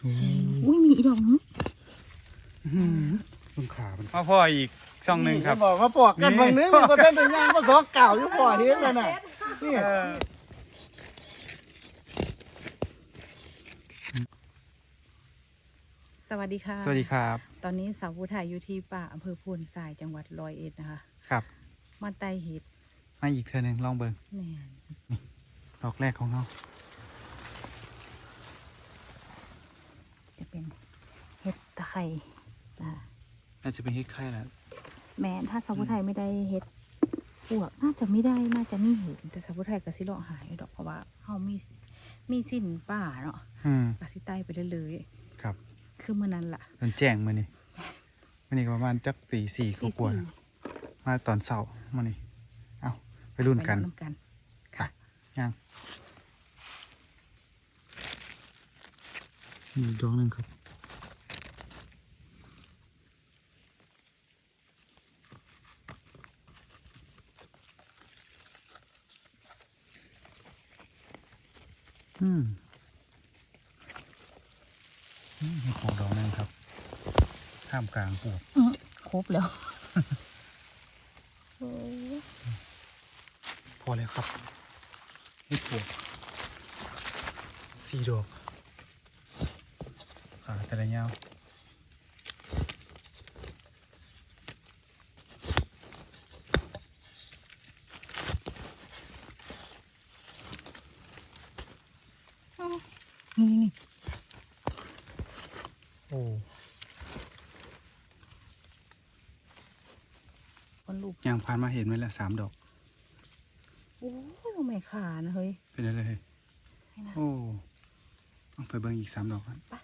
โอ้โหอุ้ยมีอีดอกนึงเบิ่งขามันมาพ่ออีกช่องหนึ่งครับบอกมาปอกกันบางนึงมีประเทศตัวย่างมาสองเก่าอยู่ก่อเฮ็ดแล้วน่ะนี่เออสวัสดีค่ะ สวัสดีครับ ตอนนี้สาวผู้ไทยอยู่ที่ป่าอำเภอพูนทรายจังหวัดร้อยเอ็ดนะคะ ครับ มาไต่เห็ดมาอีกเธอหนึ่งลองเบิ่งแม่นดอกแรกของเรา จะ เป็นเห็ดตะไคร่นะคะน่าจะเป็นเฮ็ดไข่แล้วแม้นถ้าสาวผู้ไทยไม่ได้เห็ดปวกน่าจะไม่ได้น่าจะไม่เห็นแต่สาวผู้ไทยก็สิเลาะหายดอกเพราะว่าเฮามีมีสิ้นป่าเนาะอืมก็สิไต่ไปเรื่อยครับๆคือเมื่อนั้นล่ะตอนแจ้งมานี่มานี่ก็ประมาณจักตีสี่ก็กลัวาตีสี่ๆมาตอนเสาร์มานี่เอาไปรุ่นกัน ไปำกัน ค่ะ ยัง มีอีกดอกหนึ่งครับอืมอืมมีของดอกหนึงครับท่ามกลางปลูกอื้อครบแล้วโอ้ยพอแล้วครับให้ปลูกสี่ดอก ขาแต่ละยาวนี่นี่โอ้คนลูกยางผ่านมาเห็นไว้แล้วสามดอก โอ้ยไม่ขานะเฮ้ย เป็นอะไรเลยให้นะโอ้เอาไปเบิ่งอีกสามดอกครับ ไป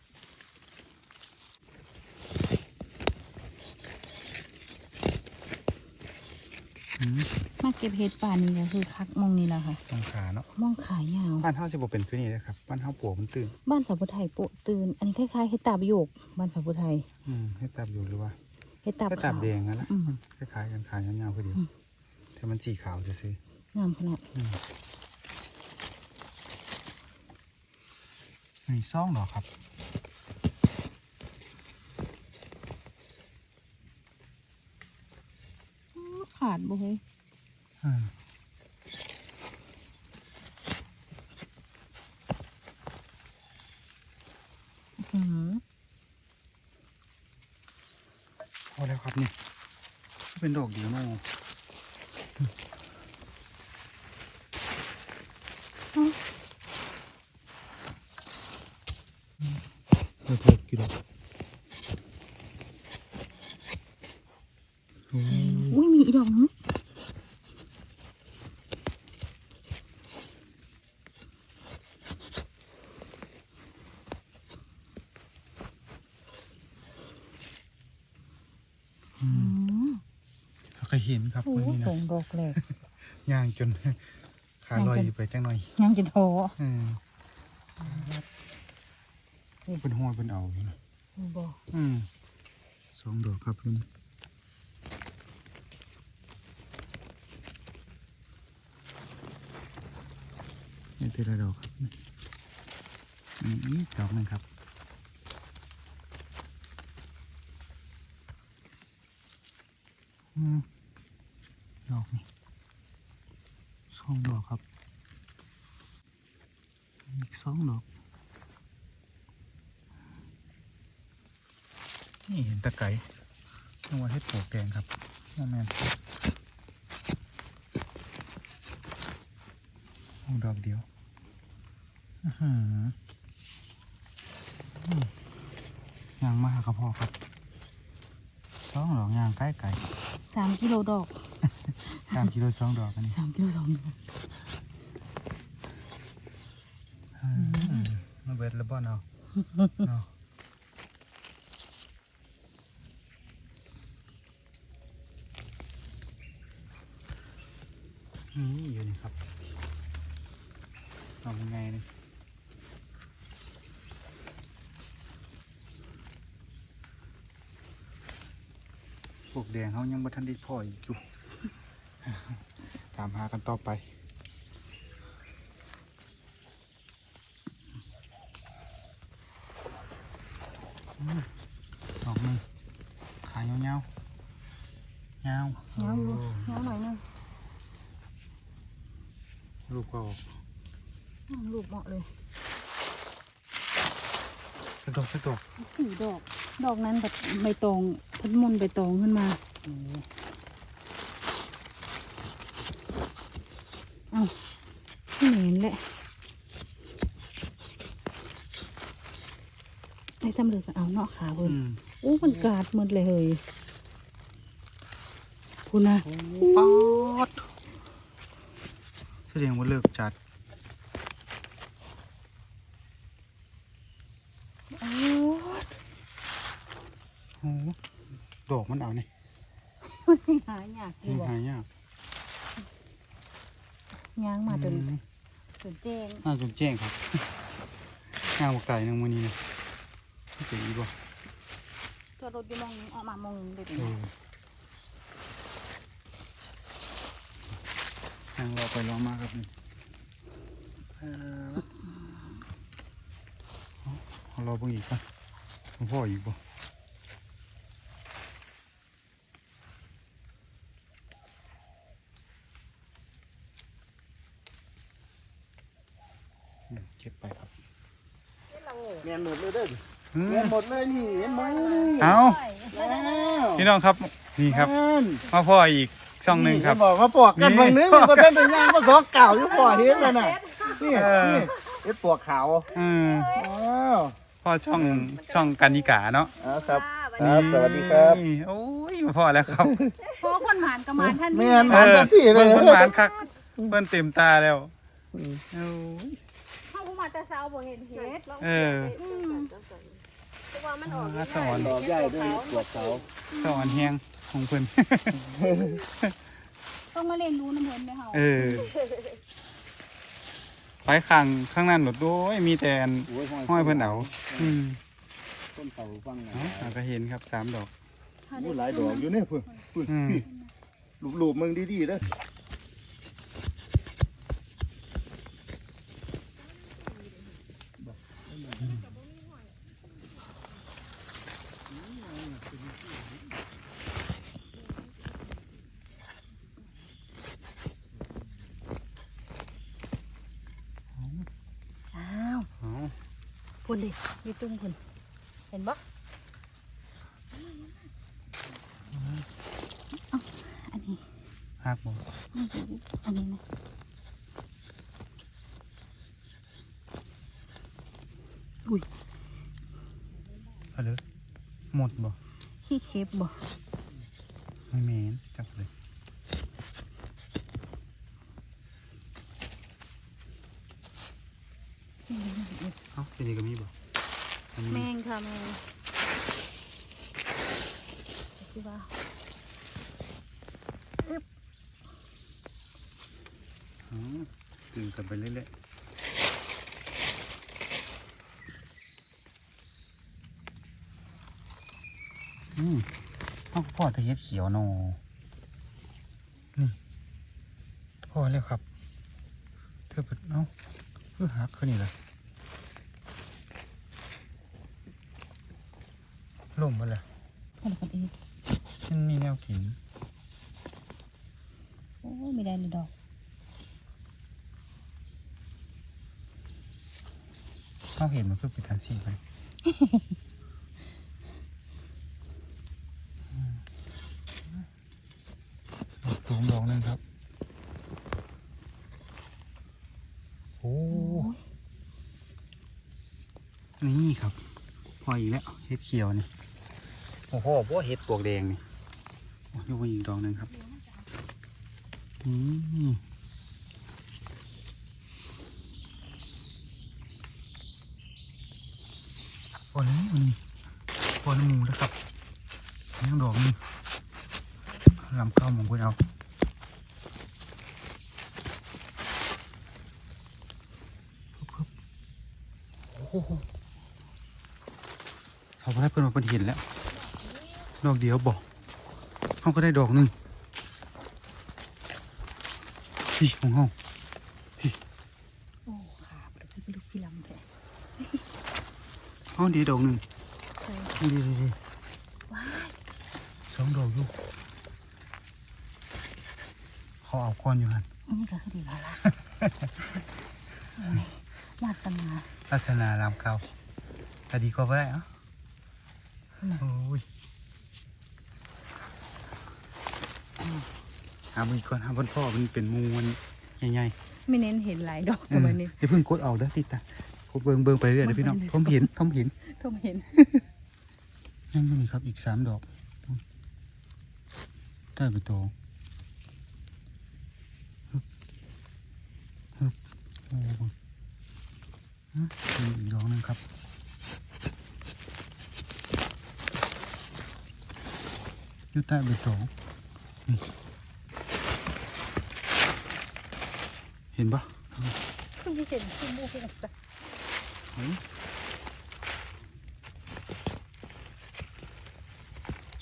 อืม มาเก็บเห็ดป่านี่ก็คือคักมองนี่แหละค่ะตรงขาเนาะมองขายาว บ้านเฮาจะบอกเป็นคือนี่เลยครับบ้านเฮาปลูกมันตื่นบ้านสาวพุไทยโปะตื่น อันนี้คล้ายๆเห็ดตาบโยก บ้านสาวพุไทยอืมให้ตับอยู่หรือว่าเห็ดตาบให้ตัขาบว แดงนั่นแหละอืมคล้ายๆกันขายยาวๆพอดีอืมแต่มันสีขาวจะซื้องามขนาดๆอืมนี่ซ่องดอกครับอื้อขาดบ่เฮ้ยอืมอื้อหือ พอแล้วครับนี่เป็นดอกเดียวเนาะเลิกกี่ดอกอ้อุ้ยมีอีดอกนึง เราก็เห็นครับโอ้วันนี้สนะองดอกแรกย่างจนขาลอยย่างจนไปจังหน่อยยังจะโทเออโอ้เป็นห้อยเป็นเอาอยู่นะบ่อืมสองดอกครับเพื่อนนี่ทีละดอกครับอืมอีกดอกหนึงครับอืม ดอกนี่สองดอกครับ อีกสองดอก นี่เห็นตะไคร้นึกว่าเห็ดปวกแดงครับโมแมนโอ้ดอกเดียวอือหืออืมยางมาหากระเพาะครับสองดอกยางใกล้ไก่สามกิโลดอก สามกิโลสองดอกอันนี้สามกิโลสองดอกอืมมาเบิดแล้วบ่เนาะเนาะนี่อยู่นี่ครับทำยังไงเนี่ยพวกแดงเขายังบ่ทันได้พ่ออีกอยู่ ตามหากันต่อไป ดอกหนึงขายยาวๆยาวเงาอยู่เงาหน่อยนึงลูกก็ออกอืมรูปเหมาะเลยสักดอกสักดอกสี่ดอก ดอกนั้นแบบใบตองพัดมนต์ใบตองขึ้นมา เอาไม่เห็นแหละไอ้ทำเลยก็เอาเนาะขาอืเพิ่นมโอ้มันกาดหมดเลยเฮ้ยคุณนะโอ้ป๊อดแสดงว่าเลิกจัดโอ้โอ้ดอกมันเอานี่มันหายากอยู่หายาก ยางมาจนอืมจนแจ้งน่าจนแจ้งครับงามกว่าไก่นึงมื้อนี้นะไม่เป็นอีบ่จอดรถอยู่มองออกมามองเด็ดเออทางเราไปลองมาครับนี่เออเอาเอาเราเบิ่งอีกป่ะหลวงพ่ออีกบ่อืมเก็บไปครับ แมนหมดเลยเด้อ อื แม ม น หมดเลยนี่เห็นไหมนี่เอาแล้วพี่น้องครับนี่ครับแม่นมาพ่ออีกช่องหนึ่งครับเห็บอกมาปอกกันนี่บางนึงมันก็ท่านเป็นย่างก็สองเก่าอยู่ก่อเห็นแล้วน่ะนี่เออนี่เห็ดปวกขาวอืมอ้าวพ่อช่องช่องกันนิกาเนาะเอาครับครับสวัสดีครับนี่โอ้ยมาพ่อแล้วครับเพราะคนหมานกับหมานท่านแม่นี่นมาทันทีเลยเพิ่นหมานคักเพิ่นเต็มตาแล้วโอ้ยเข้าผู้มาแต่เช้าบ่เห็นเห็ดเออ อืมตัวมันออกอ่าสอน ดอกใหญ่ด้วยปวกขาวสอนแฮงของเพิ่น ต้องมาเรียนรู้น้ำเพิ่นเด้อเฮาเออไปข้างข้างนั้นหนดด้วยมีแต่อันโอ้ยห้อยเพิ่นเอาอืมต้นเต่าฟังนะเอาเอาก็เห็นครับสามดอก โอ้ยหลายดอกอยู่เนี่ยเพื่อนเพื่อนอืมหลูบๆมึงดีๆเด้ออ้ นดิอยู่ตุ้มพุ่นเห็นบ่เอ้าอันนี้หักบ่อันนี้นะอุ้ยเอาเลยหมดบ่ขี้เค็บบ่ไม่แม่นจับเลย เอ้าเป็นยังก็มีบ่อันนี้แมงค่ะแมงสิว่าอ๋อตื่นกันไปเรื่อยๆอืมเอาพ่อตะเฮ็ดเขียวโนนี่พ่อแล้วครับ เธอเป็นเอ้าเพื่อหักเขานี่ล่ะ ล่มมาแล้วคนละคนอีกมันมีแนวกิน โอ้ยไม่ได้เลยดอกเขาเห็นมันเพื่อปิดทางสี่ไปดอกสูงดอกหนึงครับ โอ้นี่ครับ พออีกแล้วเห็ดเขียวนี่ โอ้โหพวกเห็ดปวกแดงนี่โอ้ยกอีกดอกหนึ่งครับนี่พอแล้วนี่พอแล้วหมูแล้วครับนี่ดอกนึงลำเข้าหมองเพื่อนเอาโอ้โหเขาก็ได้เพิ่อนมาเป็นห็นแล้ว ดอกเดียวบอกเขาก็ได้ดอกหนึ่งพี่ของเขาโอ้ขาบ่ได้พี่ลูกพี่ลำแท้เขาดีดอกหนึ่งใช่นี่ดีดีดีว้ายสองดอกอยู่เขาเอาก้อนอยู่หันอันนี้ก็คือดีแล้วล่ะโอ้ยวาสนาลักษณะรามเก่าแต่ดีกว่าไม่ได้เหรอน่ะโอ้ย หาบุญก่อนหาบนพ่อมันเป็นหมูมันใหญ่ไม่เน้นเห็นหลายดอกๆกับวันนี้เดี๋ยวเพิ่งกดออกเด้อติดตาผมเบิ่งเบิ่งไปเรื่อยเดี๋ยวพี่น้องทมเห็นทมเห็นทุ่มเห็นยังไม่มีครับอีกสามดอกได้ไปโตฮึบฮึบโอ้โหฮะมีอีกดอกหนึงครับอยู่ใต้ใบตองนี่ เห็นปะคือไม่เห็นคือมูกเลยจ้ะเฮ้ย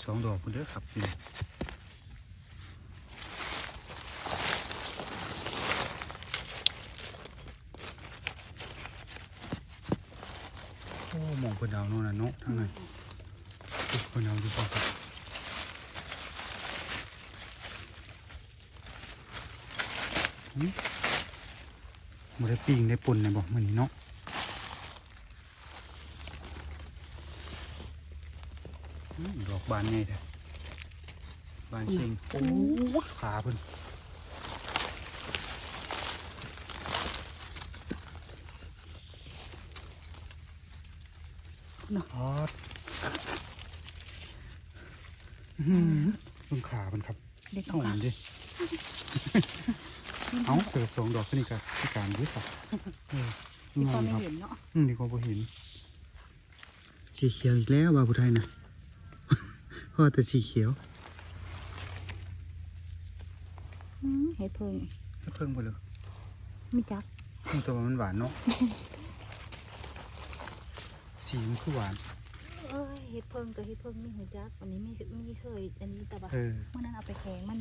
สองดอกคุณเด้อครับนี่โอ้หมองเพิ่นดาวโน่นน่ะเนาะทางไหนเพิ่นดาวอยู่ป่ะครับหึ บ่ได้ปิ้งได้ปุ่นเลยบอกมันนี้เนาะดอกบานไงแท้บานเชิงโอ้ขาเพิ่นฮอดอื้อหือเบิ่งขาเพิ่นครับ เด็ก ส่อง ปะ มันดิ เอ้าเกิดสองดอกขึ้นอีกกับพิการรู้สักเออที่งพ่องไม่ครับเห็นเนาะอืมดีกว่าบ่เห็นสีเขียวอีกแล้วบาผู้ไทยนะพ่อแต่สีเขียวอืมเห็ดเพิ่งเพิ่งไปเลยไม่จักอืมแตัวามันหวานเนาะสีมันคือหวานเอ้ยเห็ดเพิ่งกับเห็ดเพิ่งไม่เห็นจักวันนี้ไม่ไม่เคยอันนี้แต่ว่าเออเมื่อนั้นเอาไปแข็งมัน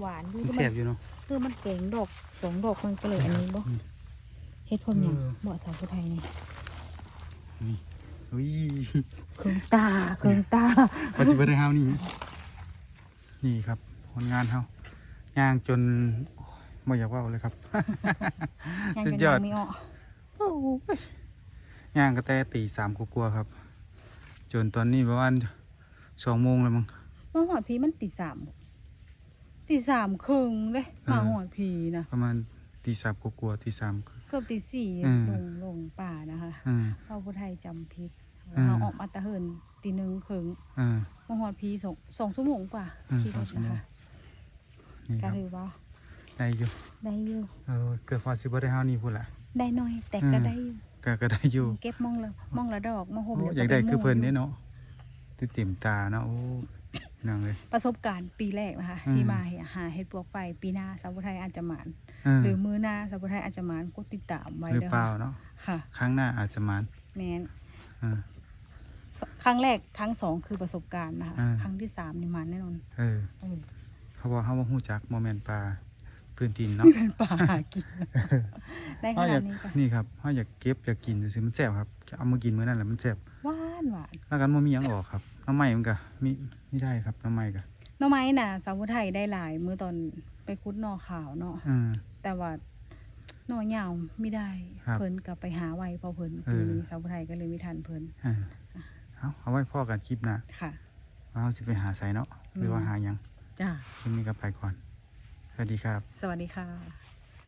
หวานดูมันก็แสมับนอยู่เนาะ คือมันแข็งดอกสองดอกมันก็เลยอันนี้บ่อืมเห็ดเพิ่งอย่างเออ เบาะสาวผู้ไทยนี่นี่อุ้ยเครื่องตาเครื่องตาปัจจุบันได้เฮานี่ นี่ครับผลงานเฮาย่างจนไม่อยากเว่าเลยครับยังสุดเป็นยอด ยังไม่ออกโอ้ยย่างก็แต่ตีสามกลัวาๆครับ จนตอนนี้ประมาณสองโมงแล้วมั้งมาหอดพีมันตีสามตีสามครึ่งเลยเออมาหอดพีนะประมาณตีสามกลัวาๆตีสามเกือบตีสี่อืมลงลงป่านะคะอืมเราผู้ไทยจำพิษอืมเราออกมาตะเหินตีหนึ่งครึ่งอ่ามาหอดพีสองสองชั่วโมงกว่าอืมขี่รถสองชั่วโมนะงคะนี่คก็รับถือว่าได้อยู่ได้อยู่เออเกิดฟาสิบ่ได้เฮานี่พูดละได้น้อยแต่อืมก็ได้อยู่ ก็ก็ได้อยู่เก็บมองละมองละดอกมาห่มโอ้เดี๋ยวอยากได้ก็คือเพิ่นหเด้ยู่เนาะติเต็มตาเนาะโอ้นั่งเลยประสบการณ์ปีแรกนะคะอืมที่มาหาเห็ดปวกไฟปีหน้าสาวผู้ไทยอาจจะหมานเออหรือมือหน้าสาวผู้ไทยอาจจะหมานก็ติดตามไว้หรือเด้อเปล่าค่ะเนาะค่ะ ครั้งหน้าอาจจะมานแมนเออครั้งแรกครั้งสองคือประสบการณ์นะคะอ่าครั้งที่สามนี่หมานแน่นอนเออเออเพราะว่าเฮาบ่ฮู้จักบ่แม่นปลา พื้นดินเนาะ ไม่เป็นป่าหากินได้ขเฮาอนาดยากนี้ค่ะนี่ครับเฮาอยากเก็บอยากกินซื่อๆมันแซ่บครับเอามากินมื้อนั้นแหละมันแซ่บหวานหวานแล้วกันบ่มีหยังออกครับน้ำใหม่มันก็มีมีได้ครับน้ำใหม่ก็หน่อไม้น่ะสาวผู้ไทยได้หลายเมื่อตอนไปคุดหน่อขาวเนาะเออแต่ว่าหน่อยาวไม่ได้ ครับเพิ่นกลับไปหาไวเพอเพิ่นเอปีอนี้สาวผู้ไทยก็เลยไม่ทันเพิ่นเออเอาเอาไว้พ่อกันคลิปหน้าค่ะ ว่าเราสิไปหาไสเนาะหรือว่าหาหยังจ้า คลิปนี้ก็ไปก่อน สวัสดีครับ สวัสดีค่ะ